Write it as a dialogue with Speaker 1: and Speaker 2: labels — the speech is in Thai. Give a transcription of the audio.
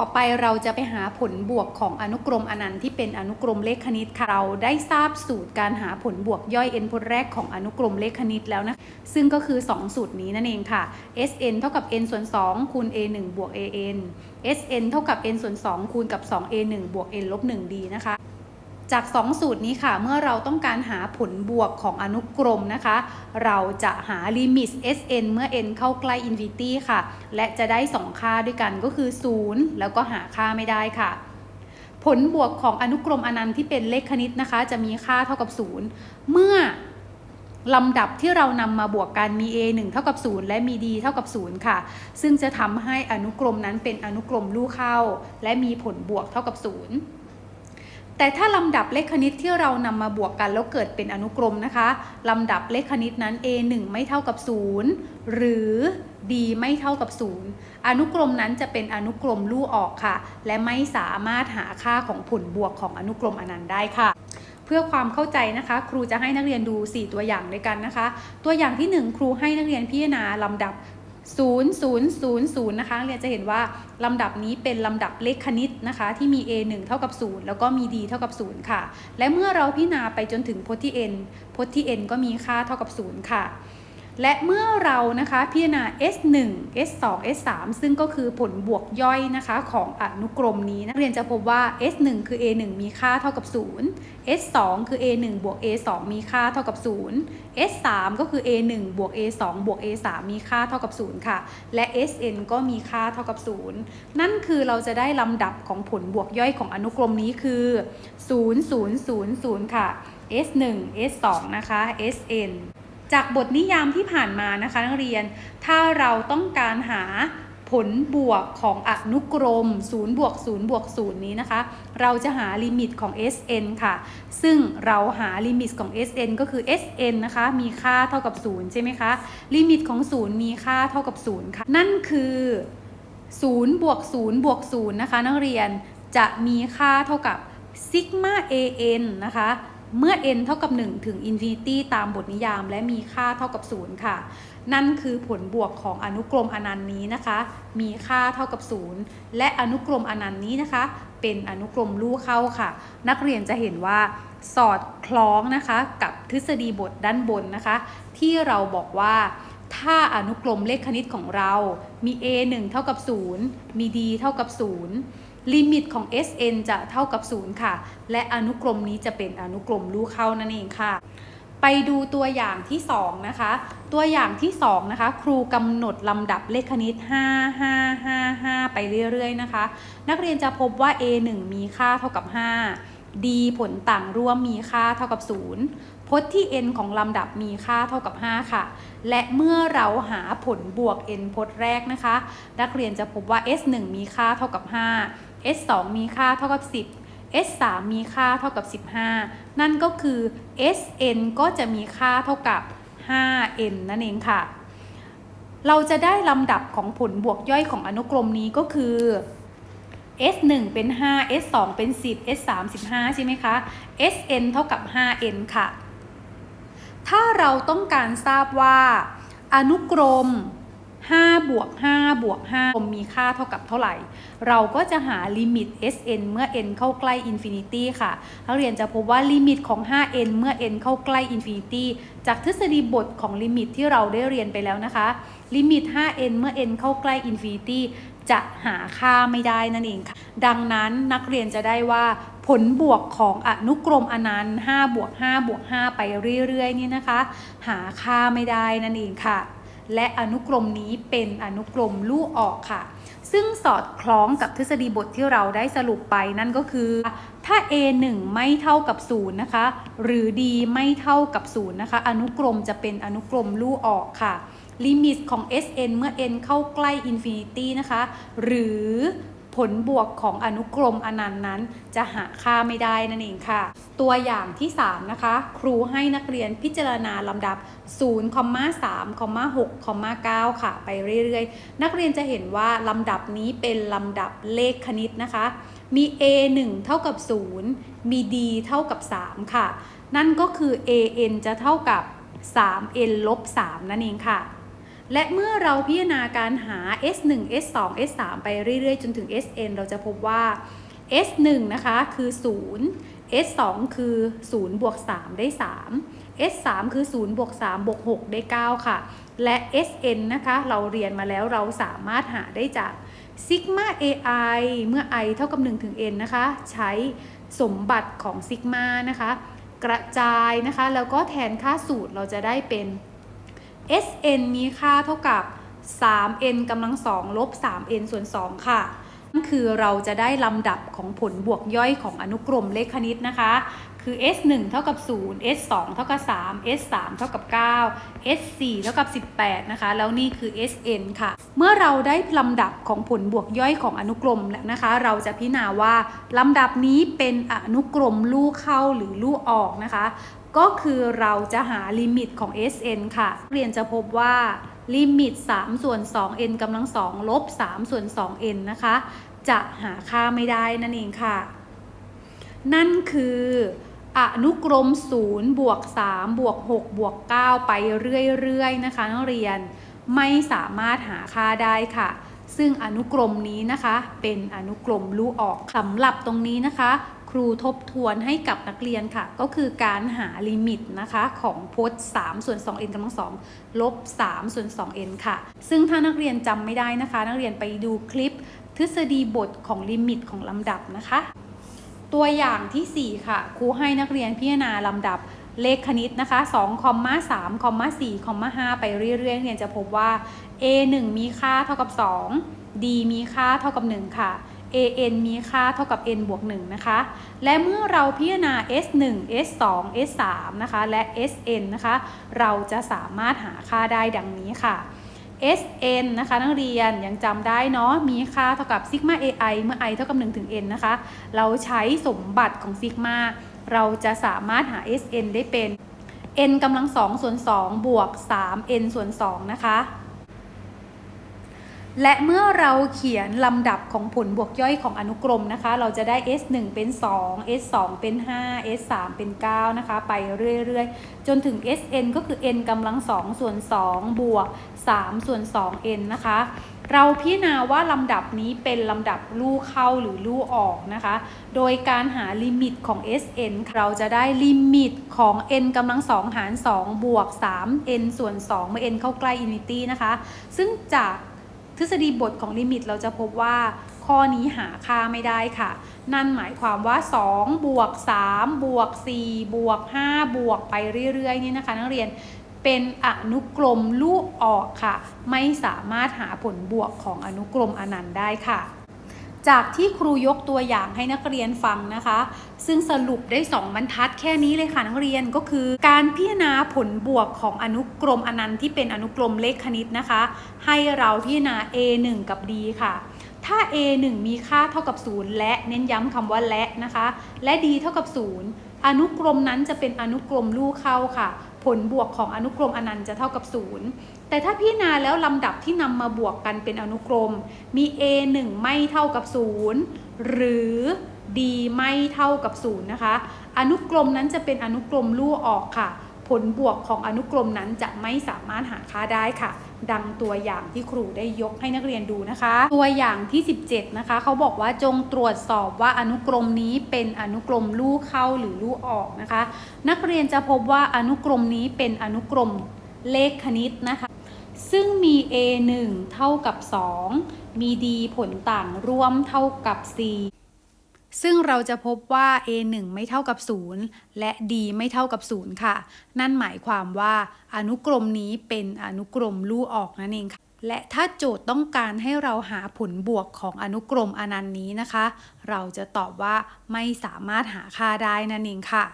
Speaker 1: ต่อไปเราจะไปหาผลบวกของอนุกรมอนันต์ที่เป็นอนุกรมเลขคณิตค่ะเราได้ทราบสูตรการหาผลบวกย่อย n พจน์แรกของอนุกรมเลขคณิตแล้วนะ ซึ่งก็คือ 2 สูตรนี้นั่นเองค่ะ sn เท่ากับ n ส่วน2คูณ a 1บวก an sn เท่ากับ n ส่วน2คูณกับ 2a 1บวก n ลบ 1d นะคะ จาก 2 สูตรนี้ค่ะ เมื่อเราต้องการหาผลบวกของอนุกรมนะคะ เราจะหาลิมิต sn เมื่อ n เข้าใกล้ infinity ค่ะ และจะได้ 2 ค่าด้วยกันก็คือ 0 แล้วก็หาค่าไม่ได้ค่ะ ผลบวกของอนุกรมอนันต์ที่เป็นเลขคณิตนะคะ จะมีค่าเท่ากับ 0 เมื่อลำดับที่เรานำมาบวกกันมี a 1 เท่ากับ 0 และมี d เท่ากับ 0 ค่ะ ซึ่งจะทำให้อนุกรมนั้นเป็นอนุกรมลู่เข้า และมีผลบวกเท่ากับ 0 แต่ถ้าลำดับเลขคณิตที่เรานำมาบวกกันแล้วเกิดเป็นอนุกรมนะคะลำดับเลขคณิตนั้น a 1 ไม่เท่ากับ 0 หรือ d ไม่เท่ากับ 0 อนุกรมนั้นจะเป็นอนุกรมลู่ออกค่ะ และไม่สามารถหาค่าของผลบวกของอนุกรมอนันต์ได้ค่ะเพื่อความเข้าใจนะคะ ครูจะให้นักเรียนดู 4 ตัวอย่างด้วยกันนะคะ ตัวอย่างที่ 1 ครูให้นักเรียนพิจารณาลำดับ 0 0 0 0 นะคะเรียนจะเห็นว่าลำดับนี้เป็นลำดับเลขคณิตนะคะ ที่มี a 1 เท่ากับ 0 แล้วก็มี d เท่ากับ 0 ค่ะ และเมื่อเราพิจารณาไปจนถึงพจน์ที่ n พจน์ที่ n ก็มีค่าเท่ากับ 0 ค่ะ และเมื่อเรานะคะพิจารณา s 1 s 2 s 3 ซึ่งก็คือผลบวกย่อยนะคะของอนุกรมนี้นักเรียนจะพบว่า s 1 คือ a 1 มีค่าเท่ากับ 0 s 2 คือ a 1 บวก a 2 มีค่าเท่ากับ 0 s 3 ก็คือ a 1 บวก a 2 บวก a 3 มีค่าเท่ากับ 0 ค่ะ และ sn ก็มีค่าเท่ากับ 0 นั่นคือเราจะได้ลำดับของผลบวกย่อยของอนุกรมนี้คือ 0 0 0 0 ค่ะ s 1 s 2 นะคะ sn จากบทนิยามที่ผ่านมานะคะนักเรียน ถ้าเราต้องการหาผลบวกของอนุกรม0บวก0บวก0นี้นะคะ เราจะหาลิมิตของ sn ค่ะ ซึ่งเราหาลิมิตของ sn ก็คือ sn นะคะ มีค่าเท่ากับ 0 ใช่ไหมคะ ลิมิตของ 0 มีค่าเท่ากับ 0 ค่ะ นั่นคือ0บวก0บวก0นะคะ นักเรียนจะมีค่าเท่ากับซิกมา an นะคะ เมื่อ n เท่ากับ 1 ถึง infinity ตามบทนิยามและมีค่าเท่ากับ 0 ค่ะ นั่นคือผลบวกของอนุกรมอนันต์นี้นะคะ มีค่าเท่ากับ 0 และอนุกรมอนันต์นี้นะคะ เป็นอนุกรมลู่เข้าค่ะ นักเรียนจะเห็นว่าสอดคล้องนะคะกับทฤษฎีบทด้านบนนะคะ ที่เราบอกว่าถ้าอนุกรมเลขคณิตของเรา มี a 1 เท่ากับ 0 มี d เท่ากับ 0 ลิมิตของ sn จะเท่ากับ 0 ค่ะ และอนุกรมนี้จะเป็นอนุกรมลู่เข้านั่นเองค่ะ ไปดูตัวอย่างที่2นะคะ ตัวอย่างที่2นะคะ ครูกำหนดลำดับเลขคณิต 5 5 5 5 ไปเรื่อยๆนะคะ นักเรียนจะพบว่า a 1 มีค่าเท่ากับ 5 d ผลต่างร่วมมีค่าเท่ากับ 0 พจน์ที่ n ของลำดับมีค่าเท่ากับ 5 ค่ะและเมื่อเราหาผลบวก n พจน์แรกนะคะ นักเรียนจะพบว่า s 1มีค่าเท่ากับ 5 s 2มีค่าเท่ากับ 10 s 3มีค่าเท่ากับ 15 นั่นก็คือ sn ก็จะมีค่าเท่ากับ 5n นั่นเองค่ะ เราจะได้ลำดับของผลบวกย่อยของอนุกรมนี้ก็คือ s 1เป็น 5 s 2เป็น 10 s 3 15 ใช่ไหมคะ sn เท่ากับ 5n ค่ะ ถ้าเราต้องการทราบว่า อนุกรม 5 บวก 5 บวก 5 มีค่าเท่ากับเท่าไหร่ เราก็จะหาลิมิต sn เมื่อ n เข้าใกล้ infinity ค่ะนักเรียนจะพบว่าลิมิตของ 5n เมื่อ n เข้าใกล้ infinity จากทฤษฎีบทของลิมิตที่เราได้เรียนไปแล้วนะคะ ลิมิต 5n เมื่อ n เข้าใกล้ infinity จะหาค่าไม่ได้นั่นเองค่ะ ดังนั้นนักเรียนจะได้ว่าผลบวกของอนุกรมอนันต์5บวก5บวก5ไปเรื่อยๆนี่นะคะ หาค่าไม่ได้นั่นเองค่ะ และอนุกรมนี้เป็นอนุกรมลู่ออกค่ะ ซึ่งสอดคล้องกับทฤษฎีบทที่เราได้สรุปไปนั่นก็คือ ถ้า a 1ไม่เท่ากับ 0 นะคะ หรือ d ไม่เท่ากับ 0 นะคะ อนุกรมจะเป็นอนุกรมลู่ออกค่ะลิมิตของ sn เมื่อ n เข้าใกล้อินฟินิตี้นะคะ หรือ ผลบวกของอนุกรมอนันต์นั้น จะหาค่าไม่ได้นั่นเองค่ะ ตัวอย่างที่ 3 นะคะ ครูให้นักเรียนพิจารณาลำดับ 0 3 6 9 ค่ะ ไปเรื่อยๆ นักเรียนจะเห็นว่าลำดับนี้เป็นลำดับเลขคณิตนะคะ มี a 1เท่ากับ 0 มี d เท่ากับ 3 ค่ะ นั่นก็คือ an จะเท่ากับ 3n ลบ3นั่นเองค่ะ และเมื่อเราพิจารณาการหา S1 S2 S3 ไปเรื่อยๆ จนถึง Sn เราจะพบว่า S1 นะคะคือ 0 S2 คือ 0 บวก 3 ได้ 3 S3 คือ 0 บวก 3 บวก 6 ได้ 9 ค่ะ และ Sn นะคะ เราเรียนมาแล้วเราสามารถหาได้จากซิกมา AI เมื่อ i เท่ากับ1ถึง n นะคะ ใช้สมบัติของซิกมานะคะ กระจายนะคะ แล้วก็แทนค่าสูตรเราจะได้เป็น Sn มีค่าเท่ากับ 3n กำลัง2ลบ 3n ส่วน 2 ค่ะ คือเราจะได้ลำดับของผลบวกย่อยของอนุกรมเลขคณิตนะคะ คือ s1 เท่ากับ0 s2 เท่ากับ3 s3 เท่ากับ9 s4 เท่ากับ 18 นะคะ แล้วนี่คือ sn ค่ะ เมื่อเราได้ลำดับของผลบวกย่อยของอนุกรมแล้วนะคะ เราจะพิจารณาว่าลำดับนี้เป็นอนุกรมลู่เข้าหรือลู่ออกนะคะ ก็คือเราจะหาลิมิตของ Sn ค่ะ เรียนจะพบว่าลิมิต 3 ส่วน 2n กำลัง 2 ลบ 3 ส่วน 2n นะคะ จะหาค่าไม่ได้นั่นเองค่ะ นั่นคืออนุกรม0บวก3บวก6บวก9ไปเรื่อยๆนะคะนักเรียนไม่สามารถหาค่าได้ค่ะ ซึ่งอนุกรมนี้นะคะ เป็นอนุกรมลู่ออกสำหรับตรงนี้นะคะ ครูทบทวนให้กับนักเรียนค่ะ ก็คือการหาลิมิตนะคะของพจน์3ส่วน 2n กำลัง2ลบ3ส่วน 2n ค่ะ ซึ่งถ้านักเรียนจำไม่ได้นะคะ นักเรียนไปดูคลิป ทฤษฎีบทของลิมิตของลำดับนะคะ ตัวอย่างที่ 4 ค่ะครูให้นักเรียนพิจารณาลำดับเลขคณิตนะคะ2คอมมา3คอมมา4คอมมา5ไปเรื่อยๆเรียนจะพบว่า a 1 มีค่าเท่ากับ 2 d มีค่าเท่ากับ 1 ค่ะ an มีค่าเท่ากับ n บวก 1 นะคะ และเมื่อเราพิจารณา s1 s2 s3 นะคะ และ sn นะคะ เราจะสามารถหาค่าได้ดังนี้ค่ะ Sn นะคะนักเรียนยังจำได้เนาะมีค่าเท่ากับซิกมา ai เมื่อ i เท่ากับ1ถึง n นะคะ เราใช้สมบัติของซิกมาเราจะสามารถหา Sn ได้เป็น n กำลัง2ส่วน2บวก 3n ส่วน2นะคะ และเมื่อเราเขียนลำดับของผลบวกย่อยของอนุกรมนะคะ เราจะได้ s1 เป็น 2 s2 เป็น 5 s3 เป็น 9 นะคะ ไปเรื่อยๆ จนถึง sn ก็คือ n กำลัง 2 ส่วน 2 บวก 3 ส่วน 2n นะคะ เราพิจารณาว่าลำดับนี้เป็นลำดับลู่เข้าหรือลู่ออกนะคะ โดยการหาลิมิตของ sn เราจะได้ลิมิตของ n กำลัง 2 หาร 2 บวก 3n ส่วน 2 เมื่อ n เข้าใกล้อินฟินิตี้นะคะ ซึ่งจาก ทฤษฎีบทของลิมิตเราจะพบว่า ข้อนี้หาค่าไม่ได้ค่ะ นั่นหมายความว่า2บวก3บวก4บวก5บวกไปเรื่อยๆนี่นะคะ นักเรียนเป็นอนุกรมลูกออกค่ะ ไม่สามารถหาผลบวกของอนุกรมอนันต์ได้ค่ะ จากที่ครูยกตัวอย่างให้นักเรียนฟังนะคะ ซึ่งสรุปได้ 2 บรรทัดแค่นี้เลยค่ะนักเรียนก็คือ การพิจารณาผลบวกของอนุกรมอนันต์ที่เป็นอนุกรมเลขคณิตนะคะ ให้เราพิจารณา a1 กับ d ค่ะ ถ้า a1 มีค่าเท่ากับ 0 และเน้นย้ำคำว่าและนะคะ และ d เท่ากับ 0 อนุกรมนั้นจะเป็นอนุกรมลู่เข้าค่ะ ผลบวกของอนุกรมอนันต์จะเท่ากับ 0 แต่ถ้าพิจารณาแล้วลำดับที่นำมาบวกกันเป็นอนุกรม มี a 1 ไม่เท่ากับ 0 หรือ d ไม่เท่ากับ 0 นะคะ อนุกรมนั้นจะเป็นอนุกรมลู่ออกค่ะ ผลบวกของอนุกรมนั้นจะไม่สามารถหาค่าได้ค่ะ ดังตัวอย่างที่ครูได้ยกให้นักเรียนดูนะคะ ตัวอย่างที่ 17 นะคะ เขาบอกว่าจงตรวจสอบว่าอนุกรมนี้เป็นอนุกรมลู่เข้าหรือลู่ออกนะคะ นักเรียนจะพบว่าอนุกรมนี้เป็นอนุกรมเลขคณิตนะคะ ซึ่งมี a 1เท่ากับ 2 มี d ผลต่างร่วมเท่ากับ c ซึ่งเราจะพบว่า a 1ไม่เท่ากับ 0 และ d ไม่เท่ากับ 0 ค่ะ นั่นหมายความว่าอนุกรมนี้เป็นอนุกรมลู่ออกนั่นเองค่ะ และถ้าโจทย์ต้องการให้เราหาผลบวกของอนุกรมอนันต์นี้นะคะ เราจะตอบว่าไม่สามารถหาค่าได้นั่นเองค่ะ